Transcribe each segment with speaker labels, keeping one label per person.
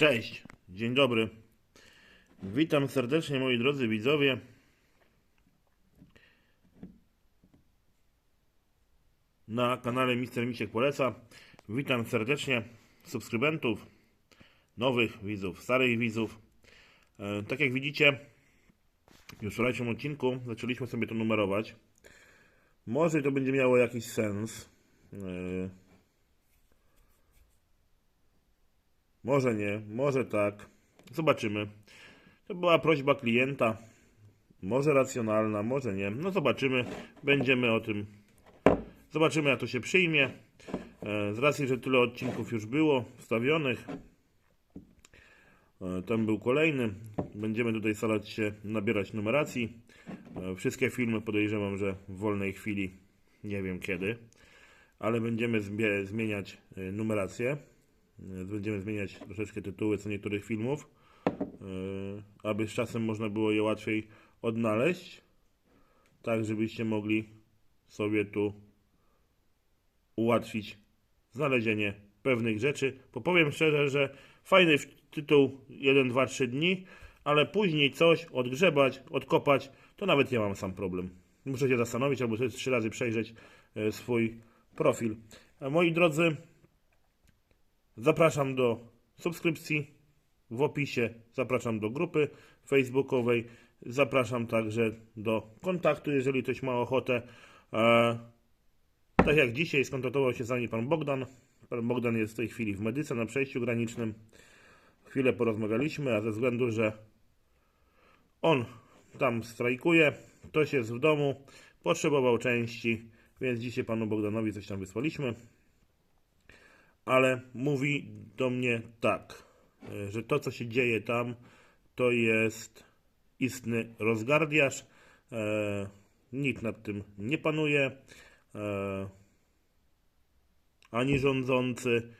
Speaker 1: Cześć, dzień dobry. Witam serdecznie moi drodzy widzowie. Na kanale Mister Misiek Poleca. Witam serdecznie subskrybentów, nowych widzów, starych widzów. E, tak jak widzicie, już w wczorajszym odcinku zaczęliśmy sobie to numerować. Może to będzie miało jakiś sens. E, Może nie, może tak. Zobaczymy. To była prośba klienta. Może racjonalna, może nie. No zobaczymy. Będziemy o tym. Zobaczymy, jak to się przyjmie. E, Z racji, że tyle odcinków już było wstawionych. e, Ten był kolejny. Będziemy tutaj starać się nabierać numeracji. E, Wszystkie filmy podejrzewam, że w wolnej chwili, nie wiem kiedy, ale będziemy zmieniać numerację. E, Będziemy zmieniać troszeczkę tytuły co niektórych filmów, e, aby z czasem można było je łatwiej odnaleźć, tak żebyście mogli sobie tu ułatwić znalezienie pewnych rzeczy. Bo powiem szczerze, że fajny tytuł 1, 2, 3 dni, ale później coś odgrzebać, odkopać, to nawet ja mam sam problem. Muszę się zastanowić albo trzy razy przejrzeć e, swój profil. Moi drodzy, Zapraszam do subskrypcji w opisie, zapraszam do grupy facebookowej, zapraszam także do kontaktu, jeżeli ktoś ma ochotę. E, tak jak dzisiaj skontaktował się z nami pan Bogdan. Pan Bogdan jest w tej chwili w Medyce na przejściu granicznym. Chwilę porozmawialiśmy, a ze względu, że on tam strajkuje, ktoś jest w domu, potrzebował części, więc dzisiaj panu Bogdanowi coś tam wysłaliśmy ale mówi do mnie tak, e, że to, co się dzieje tam, to jest istny rozgardiaż. E, nikt nad tym nie panuje, e, ani rządzący,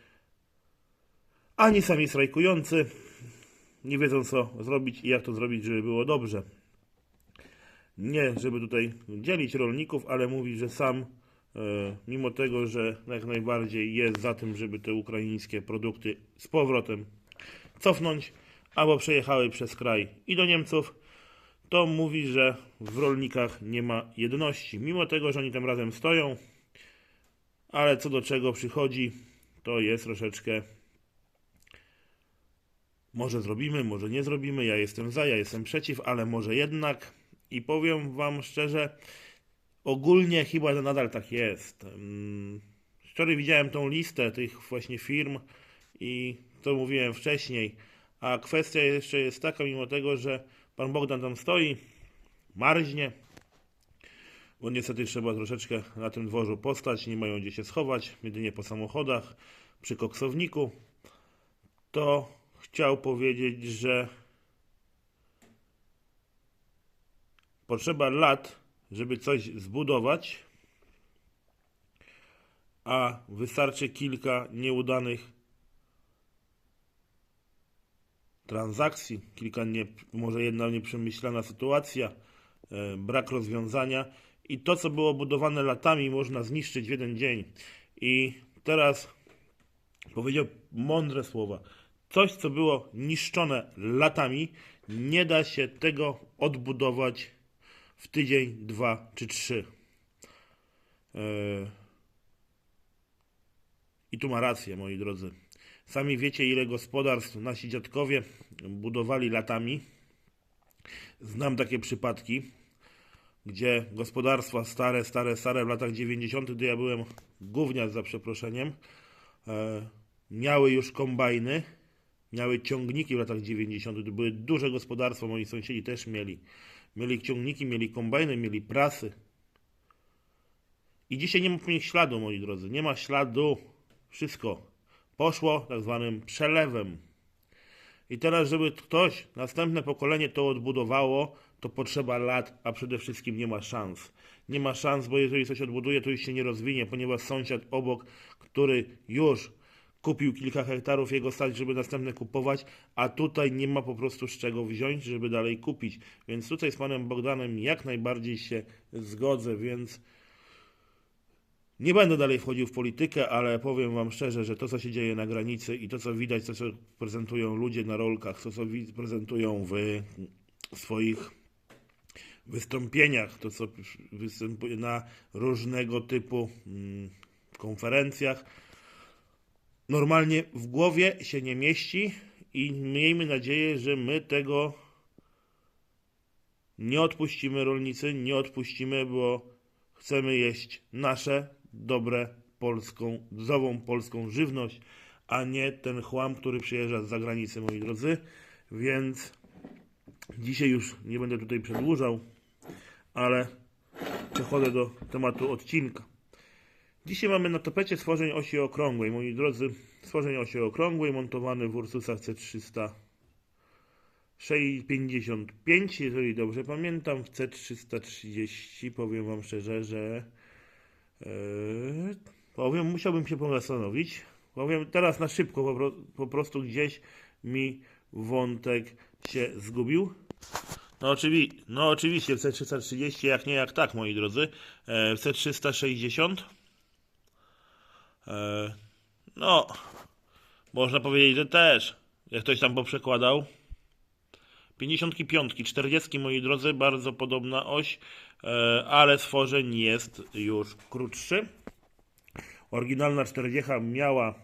Speaker 1: ani sami strajkujący nie wiedzą, co zrobić i jak to zrobić, żeby było dobrze. Nie, żeby tutaj dzielić rolników, ale mówi, że sam mimo tego, że jak najbardziej jest za tym, żeby te ukraińskie produkty z powrotem cofnąć, albo przejechały przez kraj i do Niemców, to mówi, że w rolnikach nie ma jedności. Mimo tego, że oni tam razem stoją, ale co do czego przychodzi, to jest troszeczkę może zrobimy, może nie zrobimy, ja jestem za, ja jestem przeciw, ale może jednak i powiem wam szczerze, Ogólnie chyba nadal tak jest. Mm, Wczoraj widziałem tą listę tych właśnie firm i to mówiłem wcześniej. A kwestia jeszcze jest taka, mimo tego, że pan Bogdan tam stoi, marznie, bo niestety trzeba troszeczkę na tym dworzu postać, nie mają gdzie się schować, jedynie po samochodach, przy koksowniku, to chciał powiedzieć, że potrzeba lat, żeby coś zbudować, a wystarczy kilka nieudanych transakcji, kilka nie, może jedna nieprzemyślana sytuacja, e, brak rozwiązania i to, co było budowane latami, można zniszczyć w jeden dzień. I teraz powiedział mądre słowa. Coś, co było niszczone latami, nie da się tego odbudować w tydzień, dwa czy trzy. Eee, I tu ma rację, moi drodzy. Sami wiecie, ile gospodarstw nasi dziadkowie budowali latami. Znam takie przypadki, gdzie gospodarstwa stare, stare, stare w latach 90., gdy ja byłem gówniarz za przeproszeniem, e, miały już kombajny, miały ciągniki w latach 90. To były duże gospodarstwa, moi sąsiedzi też mieli. Mieli ciągniki, mieli kombajny, mieli prasy. I dzisiaj nie ma po nich śladu, moi drodzy. Nie ma śladu. Wszystko poszło tak zwanym przelewem. I teraz, żeby ktoś, następne pokolenie to odbudowało, to potrzeba lat, a przede wszystkim nie ma szans. Nie ma szans, bo jeżeli coś odbuduje, to już się nie rozwinie, ponieważ sąsiad obok, który już kupił kilka hektarów, jego stać, żeby następne kupować, a tutaj nie ma po prostu z czego wziąć, żeby dalej kupić. Więc tutaj z panem Bogdanem jak najbardziej się zgodzę, więc Nie będę dalej wchodził w politykę, ale powiem Wam szczerze, że to, co się dzieje na granicy i to, co widać, to, co prezentują ludzie na rolkach, to, co prezentują w swoich wystąpieniach, to, co występuje na różnego typu mm, konferencjach, normalnie w głowie się nie mieści i miejmy nadzieję, że my tego nie odpuścimy, rolnicy, nie odpuścimy, bo chcemy jeść nasze, dobre, polską, zdrową polską żywność, a nie ten chłam, który przyjeżdża z zagranicy, moi drodzy. Więc dzisiaj już nie będę tutaj przedłużał, ale przechodzę do tematu odcinka. Dzisiaj mamy na tapecie stworzeń osi okrągłej. Moi drodzy, stworzeń osi okrągłej montowany w Ursusach C300 655, jeżeli dobrze pamiętam, w C330 powiem Wam szczerze, że e, powiem, musiałbym się zastanowić. Powiem teraz na szybko, po, po prostu gdzieś mi wątek się zgubił. No, oczywi no oczywiście w C330, jak nie jak tak, moi drodzy. E, w C360 e, no, można powiedzieć, że też, jak ktoś tam poprzekładał. 55, 40 moi drodzy, bardzo podobna oś, e, ale stworzeń jest już krótszy. Oryginalna 40 miała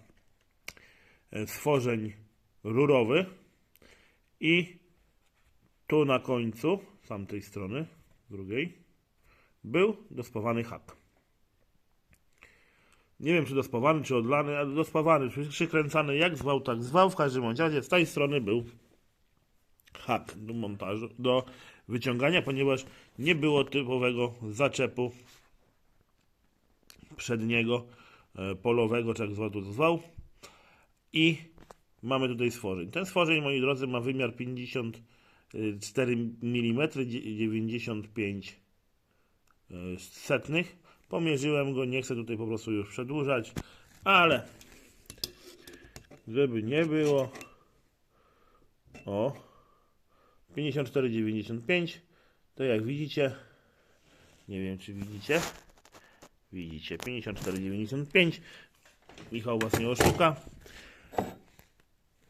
Speaker 1: e, stworzeń rurowy i tu na końcu, z tamtej strony, drugiej, był dospawany hak. Nie wiem, czy dospawany, czy odlany, ale dospawany, przy- przykręcany jak zwał, tak zwał. W każdym razie z tej strony był hak do montażu, do wyciągania, ponieważ nie było typowego zaczepu przedniego, e, polowego, czy jak zwał, to zwał. I mamy tutaj stworzeń. Ten stworzeń, moi drodzy, ma wymiar 54 mm, 95 e, setnych. Pomierzyłem go, nie chcę tutaj po prostu już przedłużać, ale żeby nie było, o, 54,95 to jak widzicie, nie wiem czy widzicie, widzicie 54,95 Michał was nie oszuka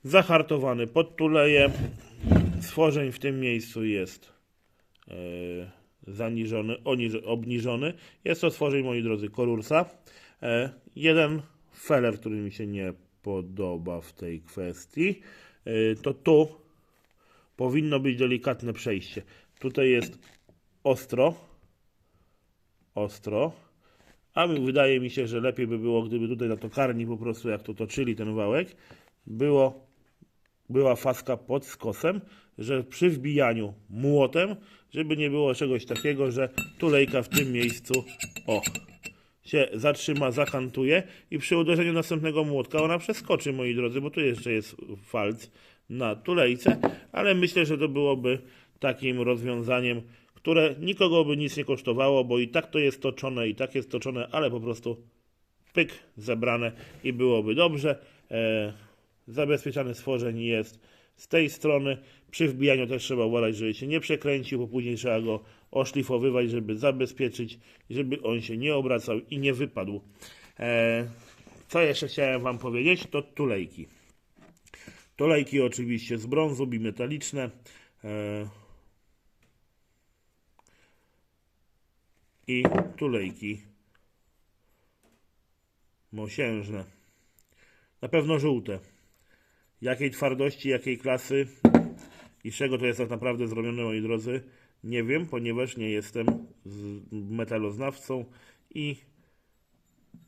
Speaker 1: zahartowany pod tuleje stworzeń w tym miejscu jest e, zaniżony, oniż, obniżony. Jest to stworzeń moi drodzy Korursa e, jeden feller, który mi się nie podoba w tej kwestii. E, to tu powinno być delikatne przejście. Tutaj jest ostro, ostro, a wydaje mi się, że lepiej by było, gdyby tutaj na tokarni po prostu, jak to toczyli ten wałek, było, była faska pod skosem, że przy wbijaniu młotem, żeby nie było czegoś takiego, że tulejka w tym miejscu, o, się zatrzyma, zakantuje i przy uderzeniu następnego młotka ona przeskoczy, moi drodzy, bo tu jeszcze jest falc na tulejce, ale myślę, że to byłoby takim rozwiązaniem, które nikogo by nic nie kosztowało, bo i tak to jest toczone, i tak jest toczone, ale po prostu pyk, zebrane i byłoby dobrze. E, zabezpieczany stworzeń jest z tej strony. Przy wbijaniu też trzeba uważać, żeby się nie przekręcił, bo później trzeba go oszlifowywać, żeby zabezpieczyć, żeby on się nie obracał i nie wypadł. E, co jeszcze chciałem Wam powiedzieć, to tulejki. Tulejki oczywiście z brązu, bimetaliczne. E, I tulejki mosiężne. Na pewno żółte. Jakiej twardości, jakiej klasy i czego to jest tak naprawdę zrobione, moi drodzy, nie wiem, ponieważ nie jestem metaloznawcą i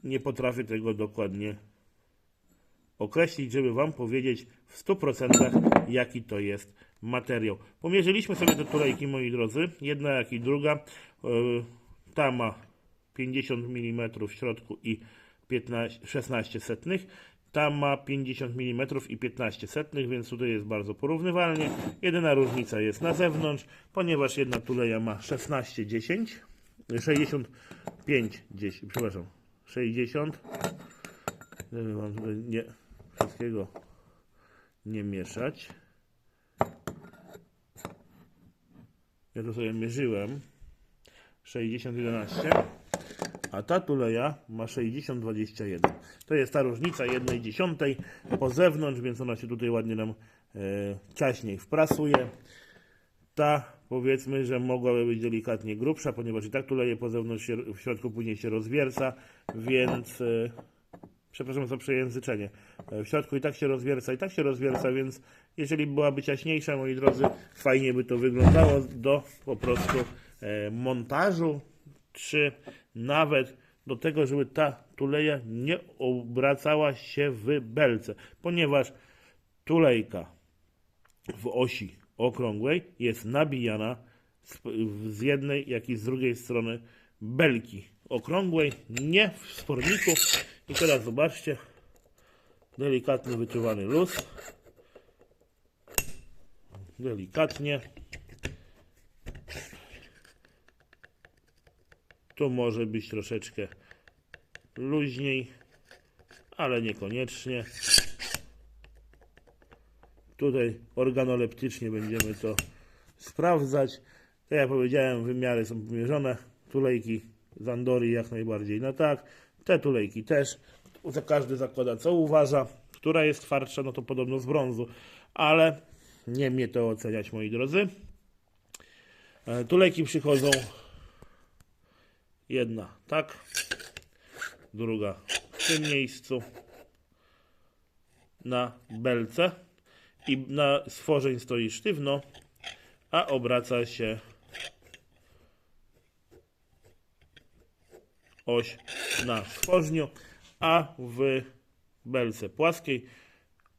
Speaker 1: nie potrafię tego dokładnie określić, żeby Wam powiedzieć w 100% jaki to jest materiał. Pomierzyliśmy sobie te tulejki, moi drodzy, jedna jak i druga. Yy, Ta ma 50 mm w środku i 15, 16 setnych. Ta ma 50 mm i 15 setnych, więc tutaj jest bardzo porównywalnie. Jedyna różnica jest na zewnątrz, ponieważ jedna tuleja ma 16 10, 65 10, przepraszam, 60 żeby tutaj nie wszystkiego nie mieszać. Ja to sobie mierzyłem. 60, 11. a ta tuleja ma 60-21. To jest ta różnica jednej dziesiątej po zewnątrz, więc ona się tutaj ładnie nam e, ciaśniej wprasuje. Ta powiedzmy, że mogłaby być delikatnie grubsza, ponieważ i tak tuleje po zewnątrz się, w środku później się rozwierca, więc... E, przepraszam za przejęzyczenie. E, W środku i tak się rozwierca, i tak się rozwierca, więc jeżeli byłaby ciaśniejsza, moi drodzy, fajnie by to wyglądało do po prostu e, montażu, czy nawet do tego, żeby ta tuleja nie obracała się w belce, ponieważ tulejka w osi okrągłej jest nabijana z, z jednej, jak i z drugiej strony belki okrągłej, nie w sporniku. I teraz zobaczcie, delikatnie wyczuwany luz. Delikatnie. Tu może być troszeczkę luźniej, ale niekoniecznie. Tutaj organoleptycznie będziemy to sprawdzać. Tak jak powiedziałem, wymiary są pomierzone. Tulejki z Andorii jak najbardziej na tak. Te tulejki też. Każdy zakłada co uważa. Która jest twardsza, no to podobno z brązu. Ale nie mnie to oceniać, moi drodzy. E, Tulejki przychodzą jedna tak, druga w tym miejscu. Na belce. I na stworzeń stoi sztywno, a obraca się oś na stworzniu, a w belce płaskiej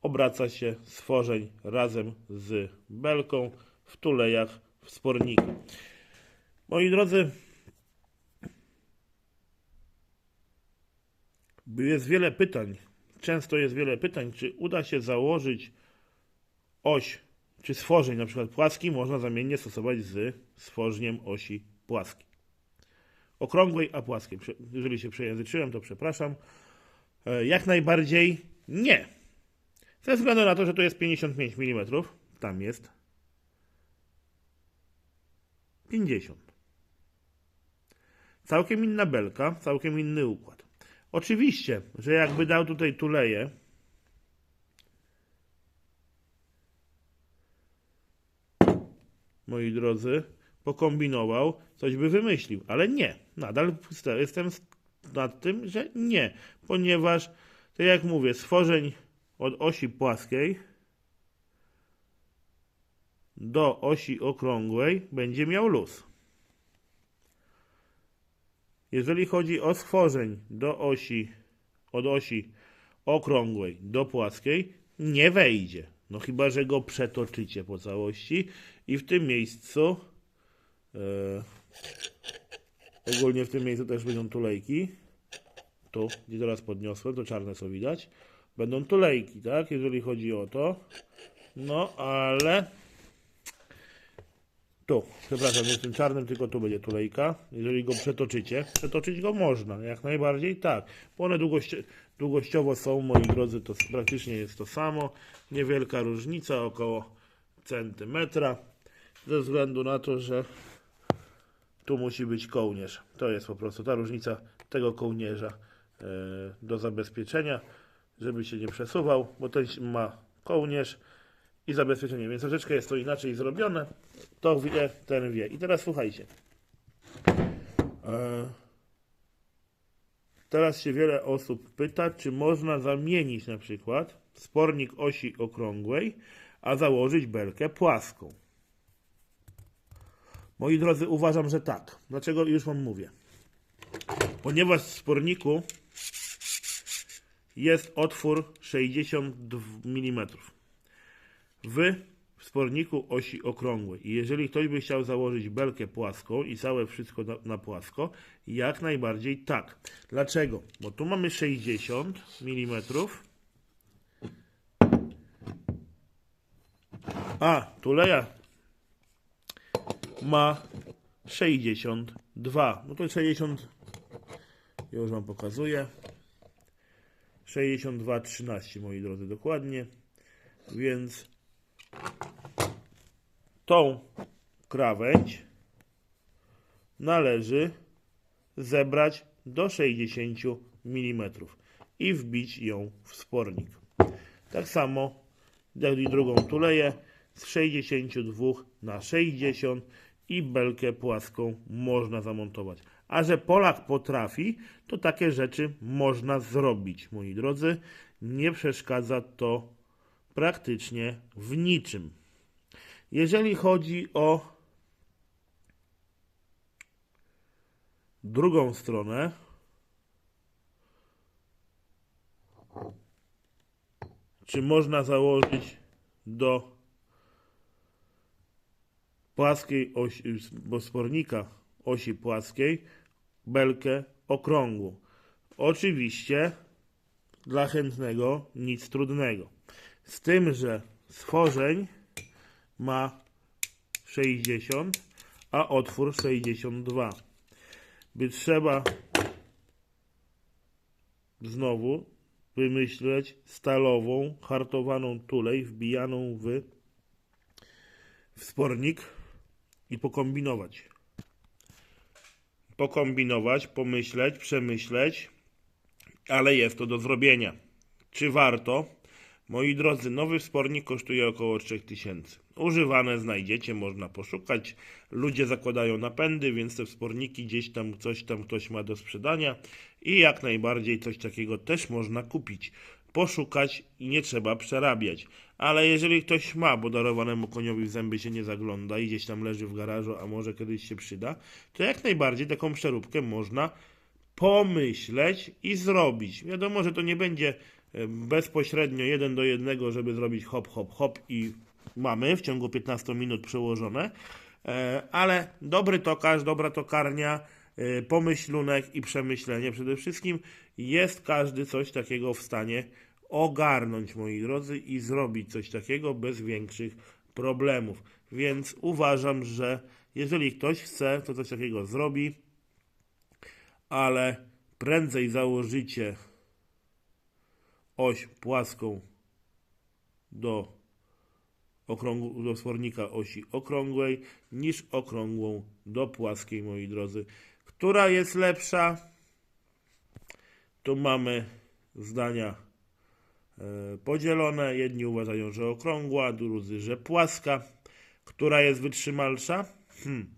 Speaker 1: obraca się stworzeń razem z belką w tulejach w sporniku. Moi drodzy, jest wiele pytań. Często jest wiele pytań, czy uda się założyć oś, czy stworzeń, na przykład płaski, można zamiennie stosować z stworzeniem osi płaskiej. Okrągłej, a płaskiej. Jeżeli się przejęzyczyłem, to przepraszam. E, Jak najbardziej nie. Ze względu na to, że to jest 55 mm, tam jest 50. Całkiem inna belka, całkiem inny układ. Oczywiście, że jakby dał tutaj tuleję, moi drodzy, pokombinował, coś by wymyślił, ale nie. Nadal jestem nad tym, że nie, ponieważ, tak jak mówię, stworzeń od osi płaskiej do osi okrągłej będzie miał luz. Jeżeli chodzi o stworzeń do osi, od osi okrągłej do płaskiej, nie wejdzie. No chyba, że go przetoczycie po całości i w tym miejscu e, ogólnie w tym miejscu też będą tulejki. Tu, gdzie teraz podniosłem, to czarne co widać. Będą tulejki, tak? Jeżeli chodzi o to. No, ale tu, przepraszam, nie tym czarnym, tylko tu będzie tulejka. Jeżeli go przetoczycie, przetoczyć go można, jak najbardziej tak. Bo one długości, długościowo są, moi drodzy, to praktycznie jest to samo. Niewielka różnica, około centymetra. Ze względu na to, że tu musi być kołnierz. To jest po prostu ta różnica tego kołnierza e, do zabezpieczenia, żeby się nie przesuwał, bo ten ma kołnierz i zabezpieczenie, więc troszeczkę jest to inaczej zrobione. To wie, ten wie. I teraz słuchajcie. E, Teraz się wiele osób pyta, czy można zamienić na przykład spornik osi okrągłej, a założyć belkę płaską. Moi drodzy, uważam, że tak. Dlaczego już wam mówię? Ponieważ w sporniku jest otwór 60 mm w sporniku osi okrągłej. I jeżeli ktoś by chciał założyć belkę płaską i całe wszystko na, na płasko, jak najbardziej tak. Dlaczego? Bo tu mamy 60 mm, a tuleja ma 62. No to 60, już wam pokazuję. 62,13 moi drodzy, dokładnie. Więc tą krawędź należy zebrać do 60 mm i wbić ją w spornik. Tak samo jak i drugą tuleję z 62 na 60 i belkę płaską można zamontować. A że Polak potrafi, to takie rzeczy można zrobić, moi drodzy. Nie przeszkadza to praktycznie w niczym. Jeżeli chodzi o drugą stronę, czy można założyć do płaskiej osi, bo spornika osi płaskiej belkę okrągłą. Oczywiście dla chętnego nic trudnego. Z tym, że stworzeń ma 60, a otwór 62. By trzeba znowu wymyśleć stalową, hartowaną tulej wbijaną w, w spornik i pokombinować. Pokombinować, pomyśleć, przemyśleć, ale jest to do zrobienia. Czy warto? Moi drodzy, nowy spornik kosztuje około 3000. Używane znajdziecie, można poszukać. Ludzie zakładają napędy, więc te sporniki gdzieś tam coś tam ktoś ma do sprzedania i jak najbardziej coś takiego też można kupić. Poszukać i nie trzeba przerabiać. Ale jeżeli ktoś ma, bo darowanemu koniowi w zęby się nie zagląda i gdzieś tam leży w garażu, a może kiedyś się przyda, to jak najbardziej taką przeróbkę można pomyśleć i zrobić. Wiadomo, że to nie będzie bezpośrednio jeden do jednego, żeby zrobić hop, hop, hop i mamy w ciągu 15 minut przełożone, e, ale dobry tokarz, dobra tokarnia, e, pomyślunek i przemyślenie przede wszystkim jest każdy coś takiego w stanie ogarnąć, moi drodzy, i zrobić coś takiego bez większych problemów. Więc uważam, że jeżeli ktoś chce, to coś takiego zrobi, ale prędzej założycie oś płaską do, okrąg- do osi okrągłej niż okrągłą do płaskiej, moi drodzy. Która jest lepsza? Tu mamy zdania e, podzielone. Jedni uważają, że okrągła, drudzy, że płaska. Która jest wytrzymalsza? Hmm.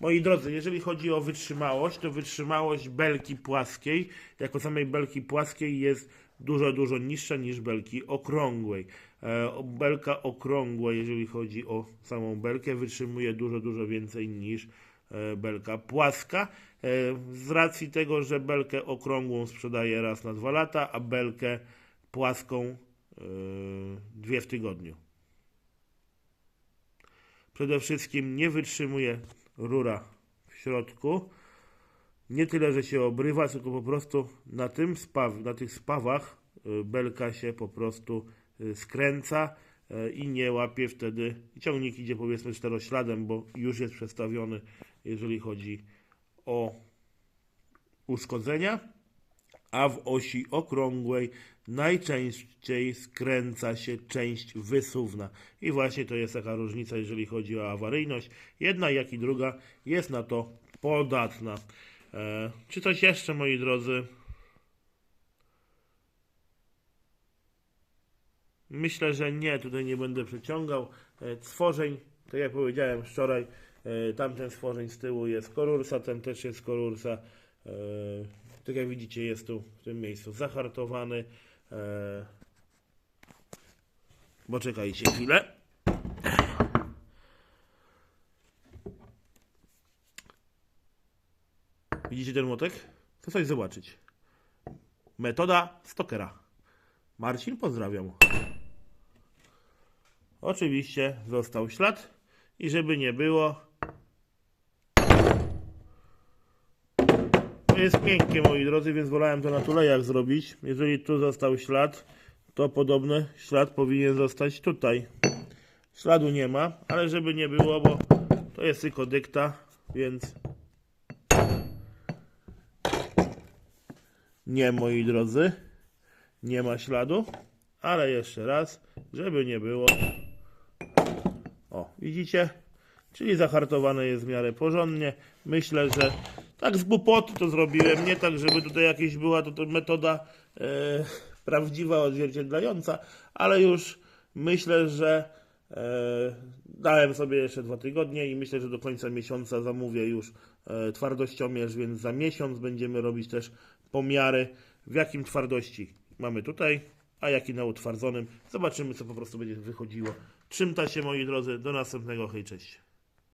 Speaker 1: Moi drodzy, jeżeli chodzi o wytrzymałość, to wytrzymałość belki płaskiej, jako samej belki płaskiej jest dużo, dużo niższa niż belki okrągłej. E, belka okrągła, jeżeli chodzi o samą belkę, wytrzymuje dużo, dużo więcej niż e, belka płaska. E, z racji tego, że belkę okrągłą sprzedaje raz na dwa lata, a belkę płaską dwie w tygodniu. Przede wszystkim nie wytrzymuje rura w środku. Nie tyle, że się obrywa, tylko po prostu na tym spaw, na tych spawach y, belka się po prostu y, skręca y, i nie łapie wtedy. Ciągnik idzie powiedzmy czterośladem, bo już jest przestawiony, jeżeli chodzi o uszkodzenia a w osi okrągłej najczęściej skręca się część wysuwna. I właśnie to jest taka różnica, jeżeli chodzi o awaryjność. Jedna, jak i druga jest na to podatna. E, czy coś jeszcze, moi drodzy? Myślę, że nie, tutaj nie będę przeciągał. E, stworzeń, tak jak powiedziałem wczoraj, e, tamten stworzeń z tyłu jest korursa, ten też jest korursa. Tak jak widzicie, jest tu w tym miejscu zahartowany. E, bo czekajcie chwilę. Widzicie ten młotek? To coś zobaczyć. Metoda Stokera. Marcin, pozdrawiam. Oczywiście został ślad i żeby nie było, To jest miękkie, moi drodzy, więc wolałem to na tulejach zrobić. Jeżeli tu został ślad, to podobny ślad powinien zostać tutaj. Śladu nie ma, ale żeby nie było, bo to jest tylko dykta, więc nie, moi drodzy, nie ma śladu, ale jeszcze raz, żeby nie było. O, widzicie? czyli zahartowane jest w miarę porządnie. Myślę, że tak z głupoty to zrobiłem, nie tak, żeby tutaj jakieś była to, to metoda e, prawdziwa, odzwierciedlająca, ale już myślę, że e, dałem sobie jeszcze dwa tygodnie i myślę, że do końca miesiąca zamówię już e, twardościomierz, więc za miesiąc będziemy robić też pomiary, w jakim twardości mamy tutaj, a jaki na utwardzonym. Zobaczymy, co po prostu będzie wychodziło. Trzymta się, moi drodzy. Do następnego. Hej, cześć.